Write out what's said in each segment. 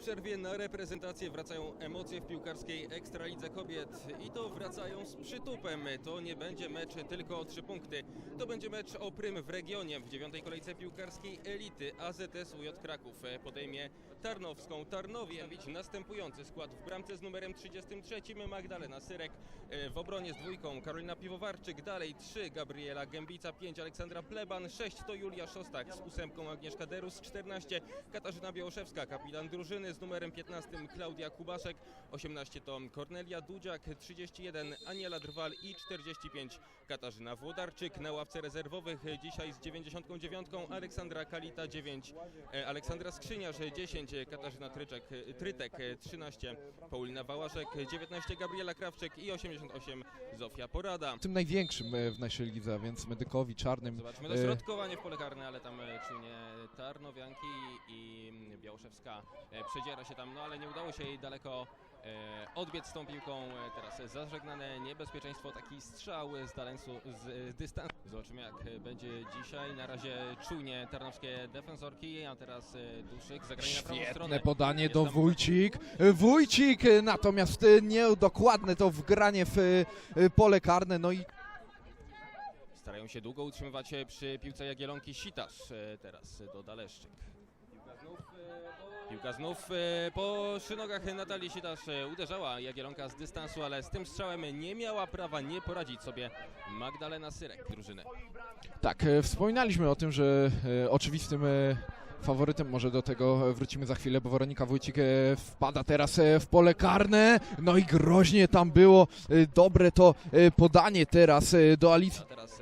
przerwie na reprezentację wracają emocje w piłkarskiej Ekstralidze Kobiet i to wracają z przytupem. To nie będzie mecz tylko o trzy punkty. To będzie mecz o prym w regionie. W dziewiątej kolejce piłkarskiej elity AZS UJ Kraków podejmie Tarnowską. Tarnowie następujący skład w bramce z numerem 33 Magdalena Syrek, w obronie z dwójką Karolina Piwowarczyk, dalej 3 Gabriela Gębica, 5 Aleksandra Pleban, 6 to Julia Szostak, z ósemką Agnieszka Derus, 14 Katarzyna Białoszewska, kapitan drużyny z numerem 15 Klaudia Kubaszek, 18 to Kornelia Dudziak, 31 Aniela Drwal i 45 Katarzyna Włodarczyk. Na ławce rezerwowych dzisiaj z 99 Aleksandra Kalita 9, e, Aleksandra Skrzyniarz 10, Katarzyna Tryczek, e, Trytek 13, Paulina Wałaszek 19, Gabriela Krawczyk i 88 Zofia Porada. Tym największym e, w naszej lidze, więc medykowi czarnym. Zobaczmy E, dośrodkowanie w pole karne, ale tam e, czujnie Tarnowianki i Białoszewska e, przedziera się tam, no ale nie udało się jej daleko e, odbiec z tą piłką. E, Teraz zażegnane niebezpieczeństwo, taki strzał z, dalensu, z, z dystansu. Zobaczymy jak e, będzie dzisiaj. Na razie czujnie tarnowskie defensorki, a teraz e, Duszyk zagranie na prawą stronę. Świetne podanie Jest do tam- Wójcik. Wójcik natomiast niedokładne to wgranie w pole karne. No i Starają się długo utrzymywać się przy piłce Jagielonki Sitasz. E, Teraz do Daleszczyk. Piłka znów e, po szynogach Natalii Sitasz e, uderzała Jagielonka z dystansu, ale z tym strzałem nie miała prawa nie poradzić sobie Magdalena Syrek drużyny. tak, e, wspominaliśmy o tym, że oczywistym faworytem, może do tego wrócimy za chwilę, bo Weronika Wójcik wpada teraz w pole karne. No i groźnie tam było. Dobre to podanie teraz do Alicji. A teraz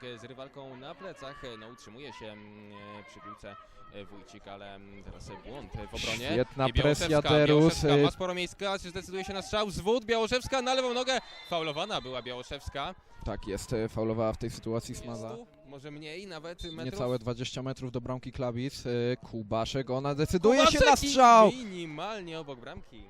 Wójcik z rywalką na plecach. E, No utrzymuje się mm, e, przy piłce e, Wójcik, ale mm, teraz błąd w obronie. Świetna presja Derus. Ma sporo miejsca, czy zdecyduje się na strzał? Zwód, Białoszewska na lewą nogę. Faulowana była Białoszewska. Tak jest, faulowała w tej sytuacji Smaza. 30, może mniej nawet metrów. Niecałe 20 metrów do bramki Klabic. Kubaszek, ona decyduje się Kubaszek na i strzał. Minimalnie obok bramki.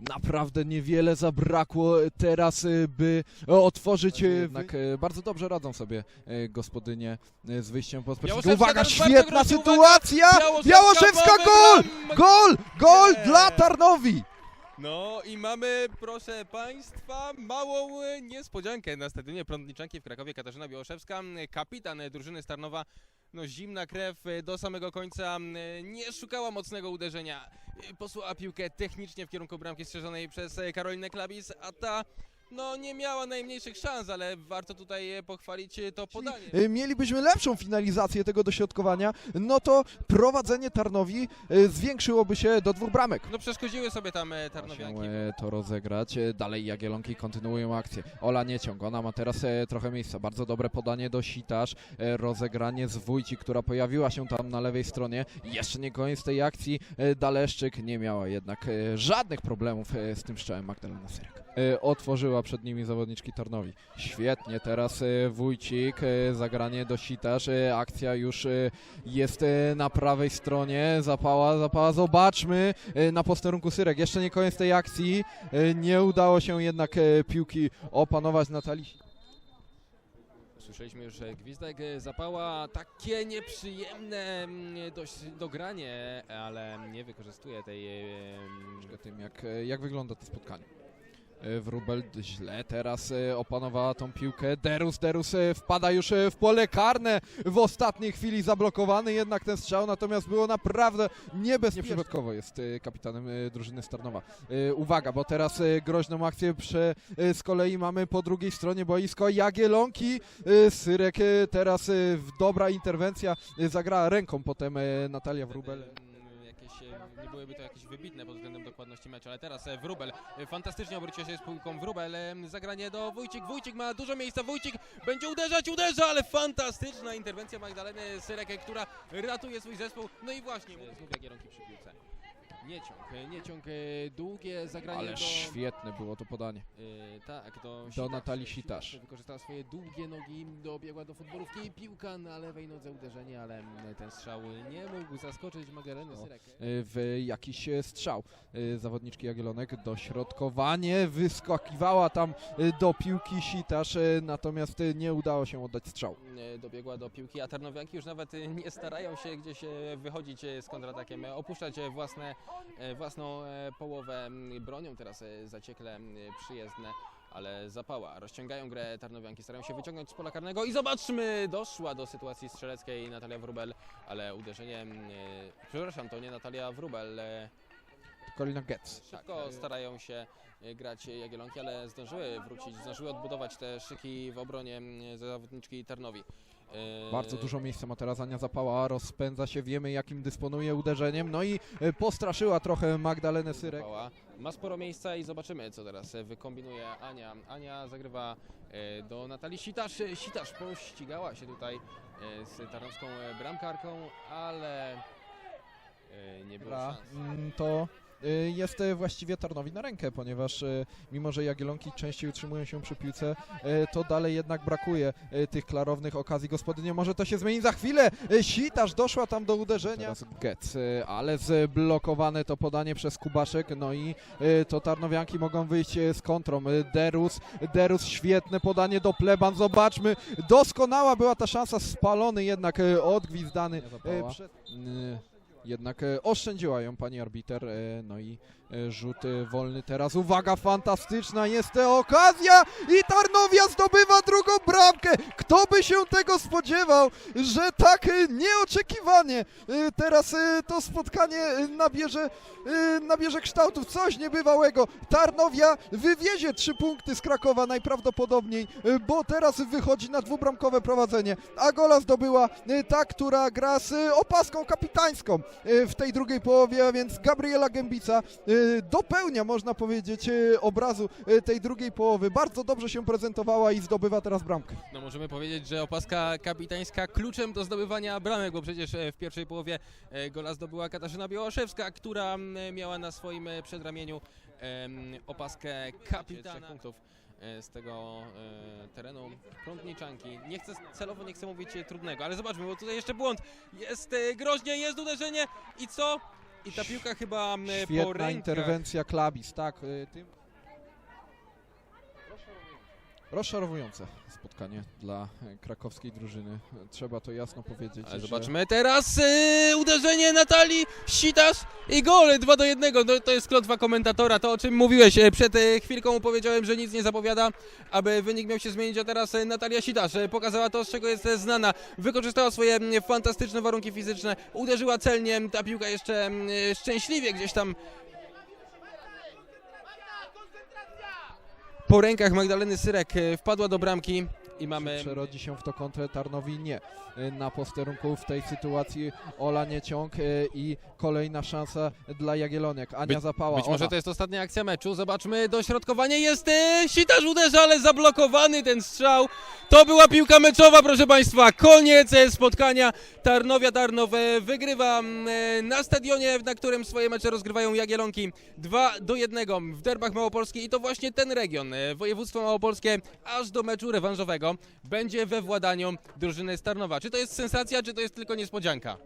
Naprawdę niewiele zabrakło teraz, e, by e, otworzyć. e, Jednak bardzo dobrze radzą sobie gospodynie z wyjściem po specyfiku. Białoszewska Uwaga, świetna sytuacja! Białoszewska, gol! Gol! Gol dla Tarnowi! No i mamy, proszę Państwa, małą niespodziankę na stadionie Prądniczanki w Krakowie. Katarzyna Białoszewska, kapitan drużyny Starnowa. No zimna krew do samego końca, nie szukała mocnego uderzenia. Posłała piłkę technicznie w kierunku bramki strzeżonej przez Karolinę Klabis, a ta no nie miała najmniejszych szans, ale warto tutaj e, pochwalić e, to podanie. E, Mielibyśmy lepszą finalizację tego dośrodkowania, no to prowadzenie Tarnowi zwiększyłoby się do dwóch bramek. No przeszkodziły sobie tam e, się Tarnowianki. e, to rozegrać. E, Dalej Jagielonki kontynuują akcję. Ola Nieciąg, ona ma teraz e, trochę miejsca. Bardzo dobre podanie do Sitasz. E, rozegranie z Wójci, która pojawiła się tam na lewej stronie. Jeszcze nie koniec tej akcji. E, Daleszczyk nie miała jednak e, żadnych problemów e, z tym strzałem Magdalena Syrek. E, otworzyła przed nimi zawodniczki Tarnowi. Świetnie, teraz e, Wójcik, e, zagranie do Sitasz. E, akcja już jest na prawej stronie. Zapała, zapała. Zobaczmy na posterunku Syrek. Jeszcze nie koniec tej akcji. Nie udało się jednak piłki opanować Natalii. Słyszeliśmy już że gwizdek zapała, takie nieprzyjemne mm, dość dogranie, ale nie wykorzystuje tej... tym, jak, jak wygląda to spotkanie. E, Wróbel źle teraz e, opanowała tą piłkę. Derus, Derus e, wpada już w pole karne. W ostatniej chwili zablokowany jednak ten strzał, natomiast było naprawdę niebezpieczne. Nieprzypadkowo jest kapitanem drużyny Starnowa. Uwaga, bo teraz groźną akcję prze, e, z kolei mamy po drugiej stronie boisko Jagielonki. Syrek teraz w dobra interwencja zagrała ręką potem Natalia Wróbel. E, nie byłyby to jakieś wybitne pod względem dokładności meczu, ale teraz e, Wróbel e, fantastycznie obrócił się z piłką Wróbel, e, zagranie do Wójcik, Wójcik ma dużo miejsca, Wójcik będzie uderzać, uderza, ale fantastyczna interwencja Magdaleny Syrek, która ratuje swój zespół, no i właśnie, znów Jagielonki przy piłce. Nieciąg, nieciąg, e, długie zagranie Ale do... świetne było to podanie. Yy, tak, do, Do Natalii Sitasz. Wykorzystała swoje długie nogi, dobiegła do futbolówki, piłka na lewej nodze uderzenie, ale mm, ten strzał nie mógł zaskoczyć Magdaleny. Syrek. e, w jakiś strzał. Zawodniczki Jagiellonek dośrodkowanie, wyskakiwała tam do piłki Sitasz, e, natomiast nie udało się oddać strzał. Yy, Dobiegła do piłki, a Tarnowianki już nawet nie starają się gdzieś e, wychodzić e, z kontratakiem, e, opuszczać e, własne e, własną e, połowę. Bronią teraz e, zaciekle przyjezdne, ale zapała. Rozciągają grę Tarnowianki, starają się wyciągnąć z pola karnego i zobaczmy, doszła do sytuacji strzeleckiej Natalia Wrubel, ale uderzenie, e, przepraszam, to nie Natalia Wrubel, e, Kolina Getz. Szybko Tak. starają się e, grać Jagiellonki, ale zdążyły wrócić, zdążyły odbudować te szyki w obronie zawodniczki Tarnowi. E, Bardzo dużo miejsca ma teraz Ania Zapała, rozpędza się, wiemy jakim dysponuje uderzeniem, no i e, postraszyła trochę Magdalenę Syrek. Ma sporo miejsca i zobaczymy, co teraz e, wykombinuje Ania. Ania zagrywa e, do Natalii Sitasz. E, Sitasz pościgała się tutaj e, z tarnowską e, bramkarką, ale e, nie było Gra, szans. mm, to jest y, właściwie Tarnowi na rękę, ponieważ y, mimo, że Jagiellonki częściej utrzymują się przy piłce, y, to dalej jednak brakuje y, tych klarownych okazji gospodynie. Może to się zmieni za chwilę. Y, Sitarz doszła tam do uderzenia. Teraz Getz, y, ale zblokowane to podanie przez Kubaszek, no i y, to Tarnowianki mogą wyjść y, z kontrą. Y, Derus, Derus świetne podanie do Pleban, zobaczmy, doskonała była ta szansa, spalony jednak y, odgwizdany y, przez... Y, jednak e, oszczędziła ją pani arbiter, e, no i rzut e, wolny teraz. Uwaga, fantastyczna jest okazja i Tarnowia zdobywa drugą bramkę. Kto by się tego spodziewał, że tak e, nieoczekiwanie e, teraz e, to spotkanie e, nabierze, e, nabierze kształtów. Coś niebywałego. Tarnowia wywiezie trzy punkty z Krakowa najprawdopodobniej, e, bo teraz wychodzi na dwubramkowe prowadzenie, a gola zdobyła e, ta, która gra z e, opaską kapitańską e, w tej drugiej połowie, a więc Gabriela Gębica e, dopełnia, można powiedzieć, e, obrazu e, tej drugiej połowy. Bardzo dobrze się prezentowała i zdobywa teraz bramkę. No możemy powiedzieć, że opaska kapitańska kluczem do zdobywania bramek, bo przecież e, w pierwszej połowie e, gola zdobyła Katarzyna Białaszewska, która miała na swoim e, przedramieniu opaskę kapitana. Trzech punktów e, z tego e, terenu prądniczanki. Nie chcę celowo nie chcę mówić e, trudnego, ale zobaczmy, bo tutaj jeszcze błąd. Jest e, groźnie, jest uderzenie i co? I ta piłka chyba m, po Świetna rękach. interwencja Klabis, tak. e, Tym... Rozczarowujące spotkanie dla e, krakowskiej drużyny. Trzeba to jasno powiedzieć. Ale że- zobaczmy teraz yy, uderzenie Natalii Sitasz i gol 2 do 1. No, to jest klątwa komentatora, to o czym mówiłeś. E, Przed chwilką powiedziałem, że nic nie zapowiada, aby wynik miał się zmienić, a teraz Natalia Sitasz e, pokazała to, z czego jest znana. Wykorzystała swoje fantastyczne warunki fizyczne, uderzyła celnie, ta piłka jeszcze szczęśliwie gdzieś tam po rękach Magdaleny Syrek e, wpadła do bramki i mamy... Czy przerodzi się w to kontrę Tarnowi? Nie. Na posterunku w tej sytuacji Ola Nieciąg e, i kolejna szansa dla Jagielloniek. Ania Być- Zapała. Być może ona. to jest ostatnia akcja meczu. Zobaczmy, dośrodkowanie jest. E, Sitarz uderza, ale zablokowany ten strzał. To była piłka meczowa, proszę Państwa. Koniec e, spotkania. Tarnowia Tarnow wygrywa na stadionie, na którym swoje mecze rozgrywają Jagielonki. 2 do 1 w derbach Małopolskiej i to właśnie ten region, województwo małopolskie, aż do meczu rewanżowego będzie we władaniu drużyny z Tarnowa. Czy to jest sensacja, czy to jest tylko niespodzianka?